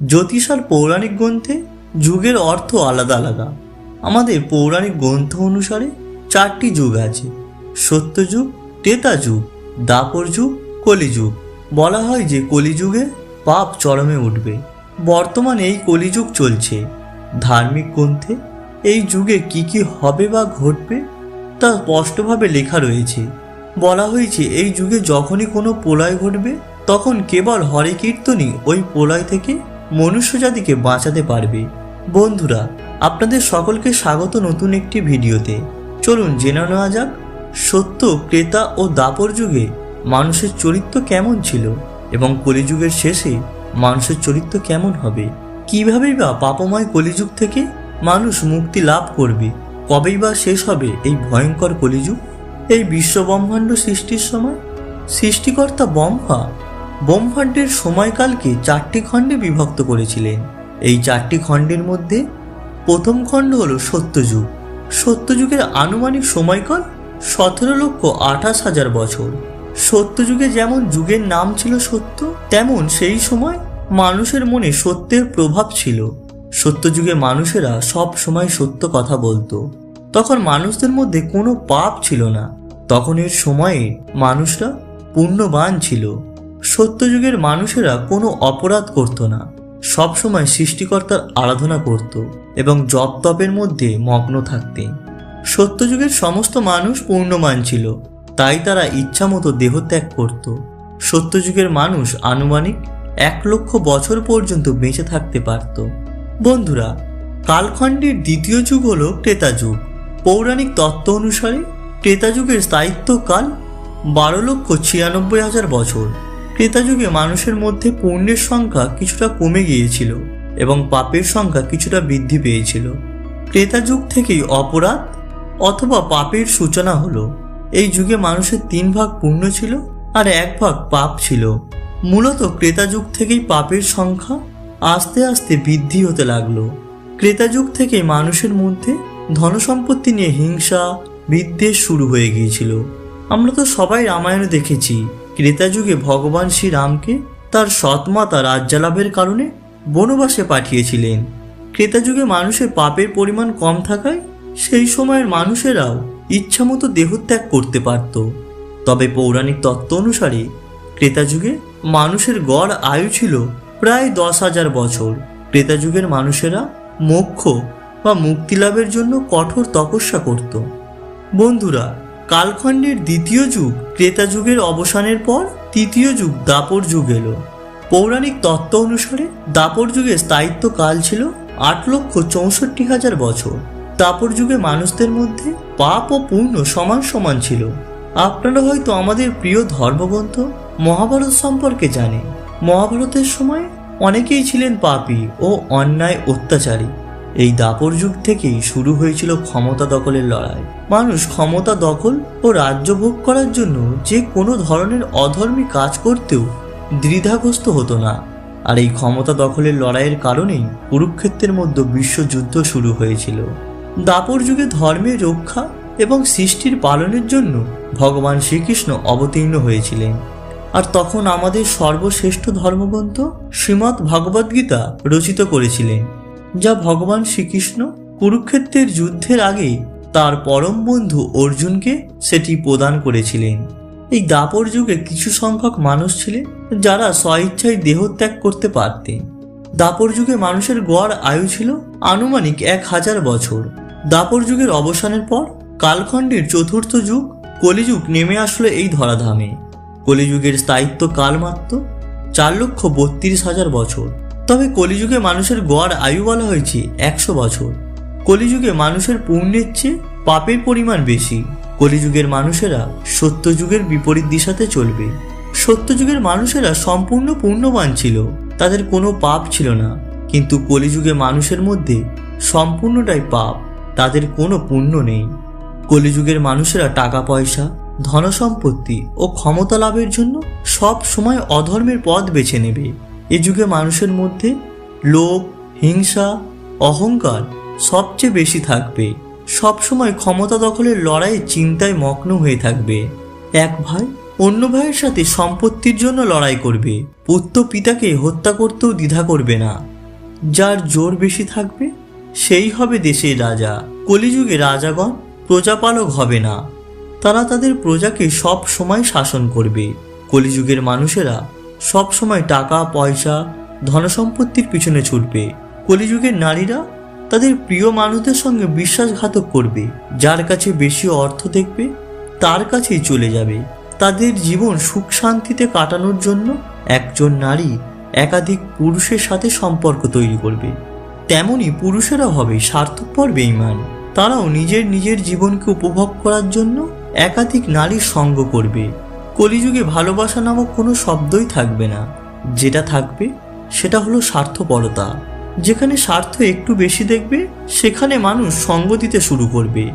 জ্যোতিষ আর পৌরাণিক গ্রন্থে যুগের অর্থ আলাদা আলাদা। আমাদের পৌরাণিক গ্রন্থ অনুসারে চারটি যুগ আছে। সত্যযুগ ত্রেতা যুগ, দাপর যুগ কলিযুগ বলা হয় যে কলিযুগে পাপ চরমে উঠবে। বর্তমানে এই কলিযুগ চলছে। ধার্মিক গ্রন্থে এই যুগে কি কি হবে বা ঘটবে তা স্পষ্টভাবে লেখা রয়েছে। বলা হয়েছে, এই যুগে যখনই কোনো প্রলয় ঘটবে, তখন কেবল হরে কীর্তনই ওই প্রলয় থেকে মনুষ্য জাতিকে বাঁচাতে পারবে। বন্ধুরা, আপনাদের সকলকে স্বাগত নতুন একটি ভিডিওতে। চলুন জেনে নেওয়া যাক, সত্য, ক্রেতা ও দাপর যুগে মানুষের চরিত্র কেমন ছিল এবং কলিযুগের শেষে মানুষের চরিত্র কেমন হবে? কিভাবেই বা পাপময় কলিযুগ থেকে মানুষ মুক্তি লাভ করবে? কবেই বা শেষ হবে এই ভয়ঙ্কর কলিযুগ? এই বিশ্ব ব্রহ্মাণ্ড সৃষ্টির সময়? সৃষ্টিকর্তা ব্রহ্মা ব্রহ্মাণ্ডের সময়কালকে চারটি খণ্ডে বিভক্ত করেছিলেন। এই চারটি খণ্ডের মধ্যে প্রথম খণ্ড হল সত্যযুগ। সত্যযুগের আনুমানিক সময়কাল সতেরো লক্ষ আঠাশ হাজার বছর। সত্যযুগে যেমন যুগের নাম ছিল সত্য, তেমন সেই সময় মানুষের মনে সত্যের প্রভাব ছিল। সত্যযুগে মানুষেরা সব সময় সত্য কথা বলতো। তখন মানুষদের মধ্যে কোনো পাপ ছিল না। তখন এর সময়ে মানুষরা পুণ্যবান ছিল। সত্যযুগের মানুষেরা কোনো অপরাধ করত না। সবসময় সৃষ্টিকর্তার আরাধনা করত এবং জপ তপের মধ্যে মগ্ন থাকতেন সত্যযুগের সমস্ত মানুষ পূর্ণমান ছিল, তাই তারা ইচ্ছামতো দেহত্যাগ করত। সত্যযুগের মানুষ আনুমানিক এক লক্ষ বছর পর্যন্ত বেঁচে থাকতে পারত। বন্ধুরা, কালখণ্ডের দ্বিতীয় যুগ হল ক্রেতা যুগ। পৌরাণিক তত্ত্ব অনুসারে ক্রেতা যুগের স্থায়িত্বকাল বারো লক্ষ ছিয়ানব্বই হাজার বছর। ক্রেতা যুগে মানুষের মধ্যে পুণ্যের সংখ্যা কিছুটা কমে গিয়েছিল এবং পাপের সংখ্যা কিছুটা বৃদ্ধি পেয়েছিল। ক্রেতা যুগ থেকেই অপরাধ অথবা পাপের সূচনা হলো। এই যুগে মানুষের তিন ভাগ পুণ্য ছিল আর এক ভাগ পাপ ছিল। মূলত ক্রেতা যুগ থেকেই পাপের সংখ্যা আস্তে আস্তে বৃদ্ধি হতে লাগল। ক্রেতা যুগ থেকে মানুষের মধ্যে ধনসম্পত্তি নিয়ে হিংসা, বিদ্বেষ শুরু হয়ে গিয়েছিল। আমরা তো সবাই রামায়ণে দেখেছি ক্রেতা যুগে ভগবান শ্রীরামকে তার সৎমাতা রাজ্যালাভের কারণে বনবাসে পাঠিয়েছিলেন। ক্রেতা যুগে মানুষের পাপের পরিমাণ কম থাকায় সেই সময়ের মানুষেরাও ইচ্ছামতো দেহত্যাগ করতে পারত। তবে পৌরাণিক তত্ত্ব অনুসারে ক্রেতা যুগে মানুষের গড় আয়ু ছিল প্রায় দশ হাজার বছর। ক্রেতা যুগের মানুষেরা মোক্ষ বা মুক্তি লাভের জন্য কঠোর তপস্যা করত। বন্ধুরা কালখণ্ডের দ্বিতীয় যুগ, ক্রেতা যুগের অবসানের পর তৃতীয় যুগ দাপর যুগ এলো। পৌরাণিক তত্ত্ব অনুসারে দাপর যুগের স্থায়িত্ব কাল ছিল আট লক্ষ চৌষট্টি হাজার বছর। দাপর যুগে মানুষদের মধ্যে পাপ ও পুণ্য সমান সমান ছিল। আপনারা হয়তো আমাদের প্রিয় ধর্মগ্রন্থ মহাভারত সম্পর্কে জানেন। মহাভারতের সময় অনেকেই ছিলেন পাপী ও অন্যায় অত্যাচারী। এই দাপর যুগ থেকেই শুরু হয়েছিল ক্ষমতা দখলের লড়াই। মানুষ ক্ষমতা দখল ও রাজ্য ভোগ করার জন্য যে কোনো ধরনের অধর্মী কাজ করতেও দ্বিধাগ্রস্ত হতো না। আর এই ক্ষমতা দখলের লড়াইয়ের কারণেই কুরুক্ষেত্রের মধ্যে বিশ্বযুদ্ধ শুরু হয়েছিল। দাপর যুগে ধর্মের রক্ষা এবং সৃষ্টির পালনের জন্য ভগবান শ্রীকৃষ্ণ অবতীর্ণ হয়েছিলেন। আর তখন আমাদের সর্বশ্রেষ্ঠ ধর্মগ্রন্থ শ্রীমৎ ভগবদ্গীতা রচিত করেছিলেন। যা ভগবান শ্রীকৃষ্ণ কুরুক্ষেত্রের যুদ্ধের আগে তার পরম বন্ধু অর্জুনকে সেটি প্রদান করেছিলেন। এই দাপর যুগে কিছু সংখ্যক মানুষ ছিলেন যারা স্বইচ্ছায় দেহত্যাগ করতে পারতেন। দাপর যুগে মানুষের গড় আয়ু ছিল আনুমানিক এক হাজার বছর। দাপর যুগের অবসানের পর কালখণ্ডের চতুর্থ যুগ কলিযুগ নেমে আসলো এই ধরাধামে। কলিযুগের স্থায়িত্ব কাল মাত্র চার লক্ষ বত্রিশ হাজার বছর। তবে কলিযুগে মানুষের গড় আয়ু বলা হয়েছে একশো বছর। কলিযুগে মানুষের পুণ্যের চেয়ে পাপের পরিমাণ বেশি। কলিযুগের মানুষেরা সত্যযুগের বিপরীত দিশাতে চলবে। সত্যযুগের মানুষেরা সম্পূর্ণ পুণ্যবান ছিল, তাদের কোনো পাপ ছিল না। কিন্তু কলিযুগে মানুষের মধ্যে সম্পূর্ণটাই পাপ, তাদের কোনো পুণ্য নেই। কলিযুগের মানুষেরা টাকা পয়সা ধনসম্পত্তি ও ক্ষমতা লাভের জন্য সব সময় অধর্মের পথ বেছে নেবে। এ যুগে মানুষের মধ্যে লোভ, হিংসা, অহংকার সবচেয়ে বেশি থাকবে। সবসময় ক্ষমতা দখলের লড়াইয়ে চিন্তায় মগ্ন হয়ে থাকবে। এক ভাই অন্য ভাইয়ের সাথে সম্পত্তির জন্য লড়াই করবে। পুত্র পিতাকে হত্যা করতেও দ্বিধা করবে না। যার জোর বেশি থাকবে, সেই হবে দেশের রাজা। কলিযুগে রাজাগণ প্রজাপালক হবে না। তারা তাদের প্রজাকে সব সময় শাসন করবে। কলিযুগের মানুষেরা সব সময় টাকা, পয়সা, ধনসম্পত্তির পিছনে ছুটবে। কলিযুগের নারীরা তাদের প্রিয় মানুষদের সঙ্গে বিশ্বাসঘাতক করবে। যার কাছে বেশি অর্থ দেখবে, তার কাছেই চলে যাবে। তাদের জীবন সুখ শান্তিতে কাটানোর জন্য একজন নারী একাধিক পুরুষের সাথে সম্পর্ক তৈরি করবে। তেমনি পুরুষেরা হবে স্বার্থপর বেইমান তারাও নিজের নিজের জীবনকে উপভোগ করার জন্য একাধিক নারীর সঙ্গ করবে। কলিযুগে ভালোবাসা নামক কোনো শব্দই থাকবে না। যেটা থাকবে, সেটা হলো স্বার্থপরতা। যেখানে স্বার্থ একটু বেশি দেখবে, সেখানে মানুষ সঙ্গ দিতে শুরু করবে।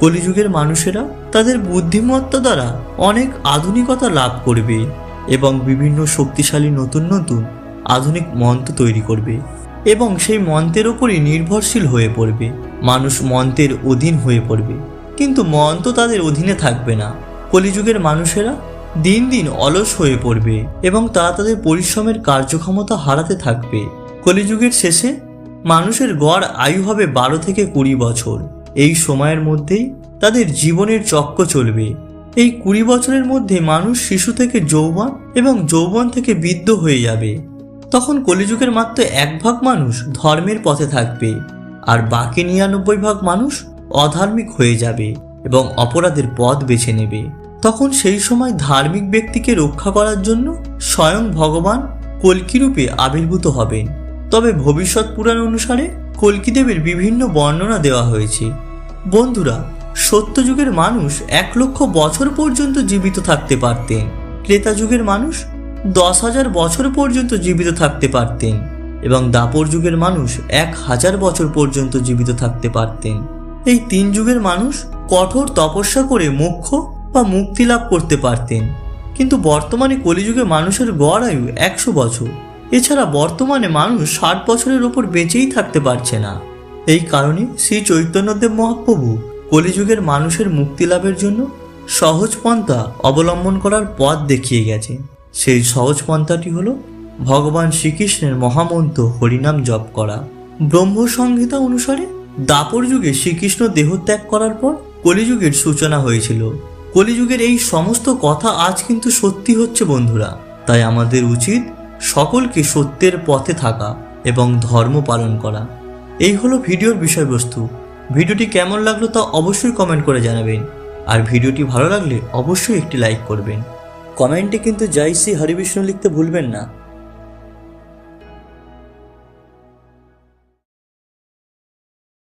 কলিযুগের মানুষেরা তাদের বুদ্ধিমত্তা দ্বারা অনেক আধুনিকতা লাভ করবে এবং বিভিন্ন শক্তিশালী নতুন নতুন আধুনিক মন্ত্র তৈরি করবে এবং সেই মন্ত্রের ওপরই নির্ভরশীল হয়ে পড়বে। মানুষ মন্ত্রের অধীন হয়ে পড়বে। কিন্তু মন্ত্র তাদের অধীনে থাকবে না। কলিযুগের মানুষেরা দিন দিন অলস হয়ে পড়বে এবং তারা তাদের পরিশ্রমের কার্যক্ষমতা হারাতে থাকবে। কলিযুগের শেষে মানুষের গড় আয়ু হবে বারো থেকে কুড়ি বছর। এই সময়ের মধ্যেই তাদের জীবনের চক্র চলবে। এই কুড়ি বছরের মধ্যে মানুষ শিশু থেকে যৌবন এবং যৌবন থেকে বৃদ্ধ হয়ে যাবে। তখন কলিযুগের মাত্র এক ভাগ মানুষ ধর্মের পথে থাকবে আর বাকি নিরানব্বই ভাগ মানুষ অধার্মিক হয়ে যাবে এবং অপরাধের পথ বেছে নেবে। তখন সেই সময় ধার্মিক ব্যক্তিকে রক্ষা করার জন্য স্বয়ং ভগবান কল্কিরূপে আবির্ভূত হবেন। তবে ভবিষ্যৎ পুরাণ অনুসারে কল্কিদেবের বিভিন্ন বর্ণনা দেওয়া হয়েছে। বন্ধুরা, সত্যযুগের মানুষ এক লক্ষ বছর পর্যন্ত জীবিত থাকতে পারতেন। ক্রেতা যুগের মানুষ দশ হাজার বছর পর্যন্ত জীবিত থাকতে পারতেন এবং দাপর যুগের মানুষ এক হাজার বছর পর্যন্ত জীবিত থাকতে পারতেন। এই তিন যুগের মানুষ কঠোর তপস্যা করে মোক্ষ বা মুক্তি লাভ করতে পারতেন। কিন্তু বর্তমানে কলিযুগে মানুষের গড় আয়ু একশো বছর। এছাড়া বর্তমানে মানুষ ষাট বছরের ওপর বেঁচেই থাকতে পারছে না। এই কারণে শ্রী চৈতন্যদেব মহাপ্রভু কলিযুগের মানুষের মুক্তি লাভের জন্য সহজ পন্থা অবলম্বন করার পথ দেখিয়ে গেছে। সেই সহজ পন্থাটি হল ভগবান শ্রীকৃষ্ণের মহামন্ত্র হরিনাম জপ করা। ব্রহ্ম সংহিতা অনুসারে দাপর যুগে শ্রীকৃষ্ণ দেহত্যাগ করার পর কলিযুগের সূচনা হয়েছিল। কলিযুগের এই সমস্ত কথা আজ কিন্তু সত্যি হচ্ছে বন্ধুরা। তাই আমাদের উচিত সকলকে সত্যের পথে থাকা এবং ধর্ম পালন করা। এই হলো ভিডিওর বিষয়বস্তু। ভিডিওটি কেমন লাগল তা অবশ্যই কমেন্ট করে জানাবেন। আর ভিডিওটি ভালো লাগলে অবশ্যই একটি লাইক করবেন। কমেন্টে কিন্তু জয় শ্রী হরিবিষ্ণু লিখতে ভুলবেন না।